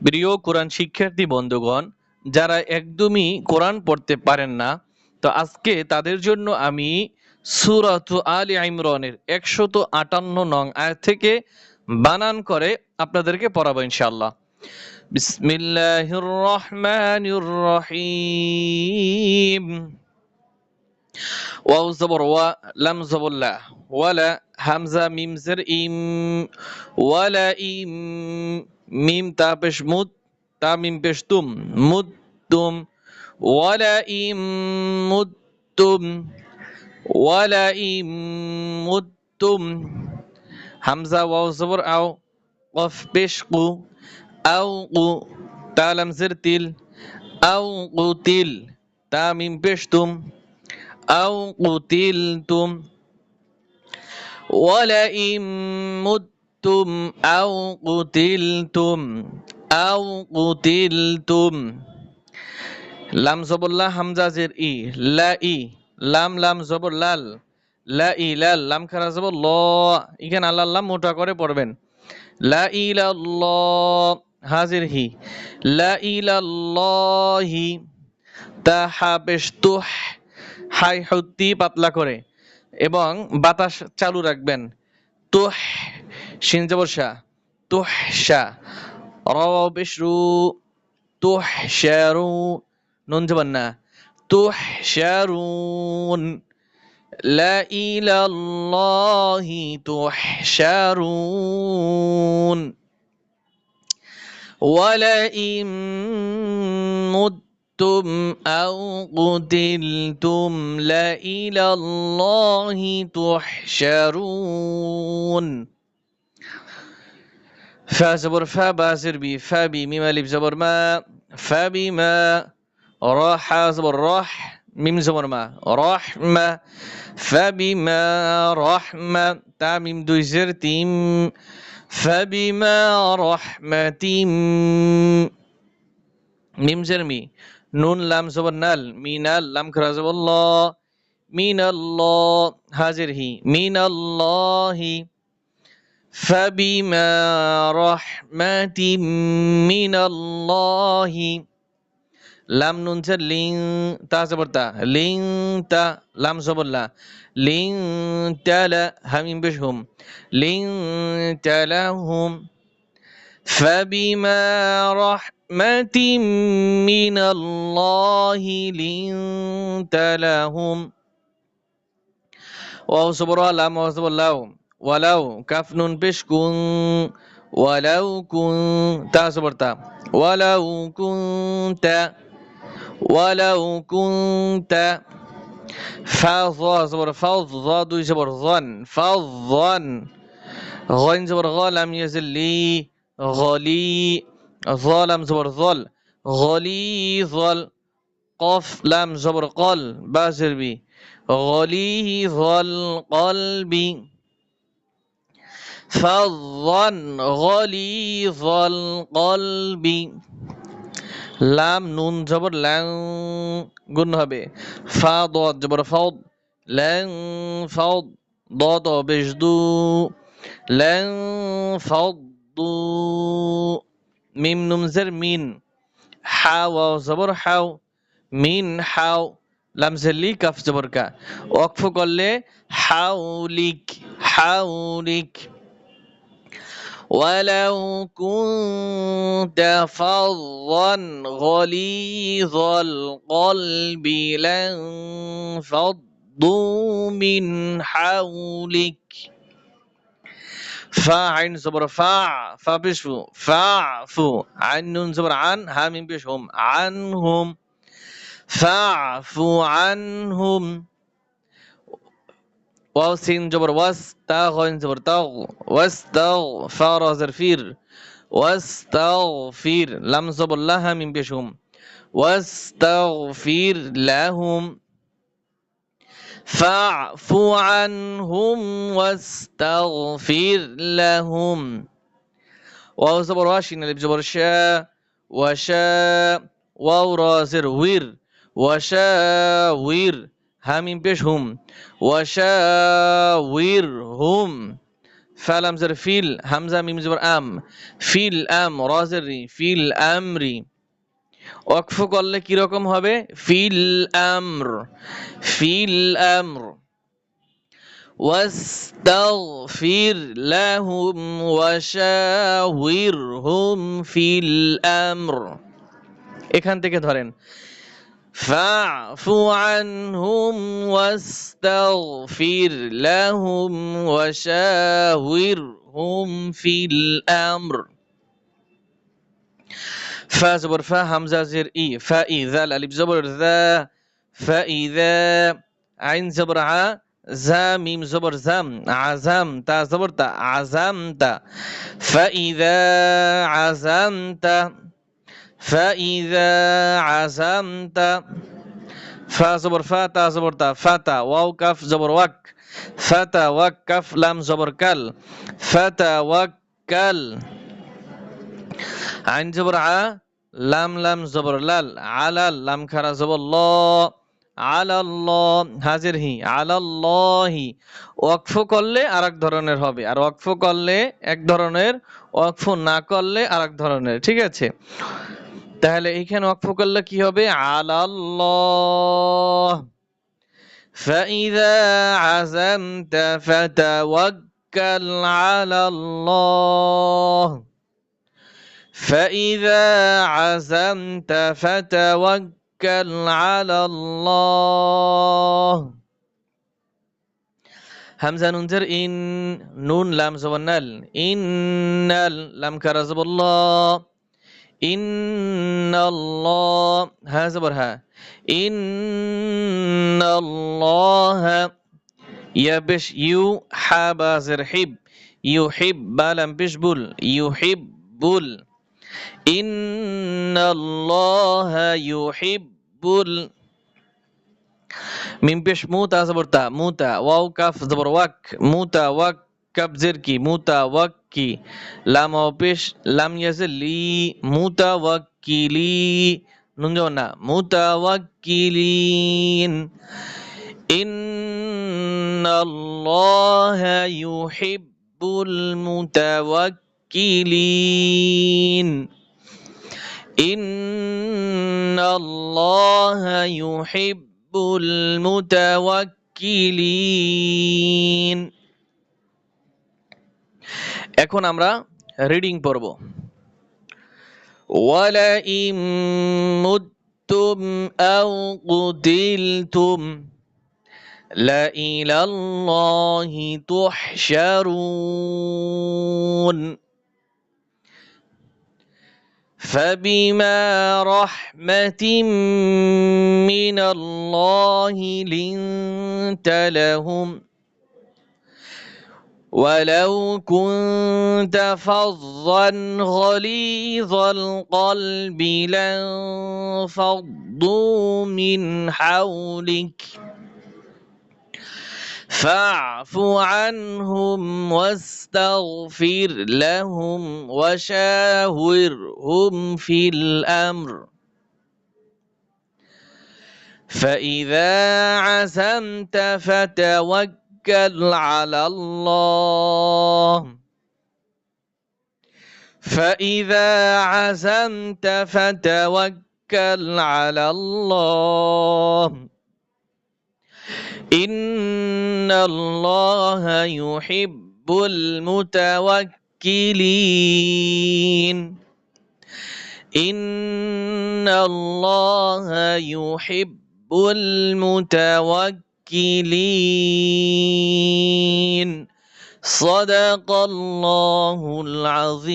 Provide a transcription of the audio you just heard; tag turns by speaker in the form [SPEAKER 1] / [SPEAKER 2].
[SPEAKER 1] প্রিয় কোরআন শিক্ষার্থী বন্ধুগণ, যারা একদমই কোরআন পড়তে পারেন না, তো আজকে তাদের জন্য আমি সুরাত আলী ইমরানের একশত আটান্ন নং আয়াত থেকে বানান করে আপনাদেরকে পড়াবো ইনশাল্লাহ বিসমিল্লাহির রহমানির ওয়া ইম ইম। মিম তা পেশ মুদ তা মিম পেশ তুম মুদ তুম ওয়ালা ইম মুদ তুম ওয়ালা ইম মুদ তুম হামজা ওয়াও জবর আও কফ পেশ কু আও কু তা লাম জের তিল আও কুতিল তা মিম পেশ তুম أو قتلتم ولئن متم أو قتلتم أو قتلتم লাম জবর লা হামজা জের ই লা ই লাম লাম জবর লাল লা ই লাল লাম খারা জবর ল এখানে আল্লাহ লাম মোটা করে পড়বেন লা ইলা ল হাজির হি লা ইলা হি তা হাবেশ তুহ হাই হত্তি পাতলা করে এবং বাতাস চালু রাখবেন তুহ শিন জবর শাহ তুহ শাহ র পেশ রু তুহ শারু নুন জবর না তুহ শারুন لا إلى الله تحشرون ولئن متم أو قتلتم لإلى الله تحشرون فا زبر فا بازر بي فابي ميم ألف زبر ما فابي ما راح زبر راح ميم زبر ما رحمة فبما رحمة تعميم دو زر تيم فبما رحمة ميم زر مي نون لام زبر نال مينال لام كرا زبر الله مين الله هازر هي مين الله فبما رحمة من الله لم ننسى لين تا زبرتا لين تا لم زبرلا لين تلا همين بشهم لين تلهم فبما رحمة من الله لين لهم. واو صبر لام واو صبر لهم ولو كاف نون بش كن ولو كنت صبر تا ولو كنت ولو كنت فاظ صبر فاظ ضاد صبر ظن فظن غين صبر لم يزل لي غلي ظلم زبر ظل غليظ قف لام زبر قل بازر بي غليظ القلب فظن غليظ القلب লাম নুন জবর ল্যাং গুণ হবে ফা দ জবর ফাউদ ল্যাং ফাউদ দ ত বেশ দু ল্যাং ফাউদ দু মিম নুমজের মিন হাও জবর হাও মিন হাও লামজের লি কাফ জবর কা ওয়াকফ করলে হাউলিক হাউলিক ولو كنت فظا غليظ القلب لانفضوا من حولك. فا عين زبر فا فا بشفو فاعفو عن زبر عن ها من بشهم عنهم فاعفو عنهم. واو سين جبر واس تا غين زبر تاغ واستغ فا را زرفير واستغفر لم زبر لها من بشهم واستغفر لهم فاعف عنهم واستغفر لهم. واو زبر واشين اللي بجبر شاء وشاء واو رازر وير وشاور همين بيش هم وشاورهم ফালাম জের ফিল হামজা মিম জবর আম ফিল আম রজের রি ফিল আমরি ওয়াকফ করলে কি রকম হবে ফিল আমর ফিল আমর واستغفر لهم وشاورهم في الامر এখান থেকে ধরেন فاعف عنهم واستغفر لهم وشاورهم في الأمر. فا زبر فا همزه زر إي فاذا الألف زبر ذا فاذا عين زبر ع زا ميم زبر زم عزم تا زبر تا عزمت فإذا عزمت. فإذا عزمت فا زبر فا تا زبر تا فتا واو كف زبر وك فتا وكف لام زبر كل فتا وكل عين زبر ع لام لام زبر لال على لام خرا زبر الله আলাল্লাহ হাজির হি আলাল্লাহি ওয়াকফ করলে আরেক ধরনের হবে আর ওয়াকফ করলে এক ধরনের ওয়াকফ না করলে আরেক ধরনের ঠিক আছে তাহলে এখানে ওয়াকফ করলে কি হবে আলাল্লাহ فإذا عزمت فتوكل على الله فإذا عزمت فتوكل توكل على الله همزة ننزر إن نون لام زبنال إن لام كرزب الله إن الله ها زبرها إن الله يبش يحب زرحب. يحب لم بشبل. يحب بل إن الله يحب بل من بش موتا زبرتا موتا واو كاف زبر وك موتا وك كبزر کی متوکی لام أو پیش لام یزلی متوکلی نون جونا متوکلین ان الله يحب المتوكلين ان الله يحب المتوكلين এখন আমরা রিডিং পড়ব ولئن متم أو قتلتم لإلى الله تحشرون فبما رحمة من الله لنت لهم ولو كنت فظا غليظ القلب لانفضوا من حولك. فاعف عنهم واستغفر لهم وشاورهم في الأمر. فإذا عزمت فتوكل على الله. فإذا عزمت فتوكل على الله. إن الله يحب المتوكلين. إن الله يحب المتوكلين صدق الله العظيم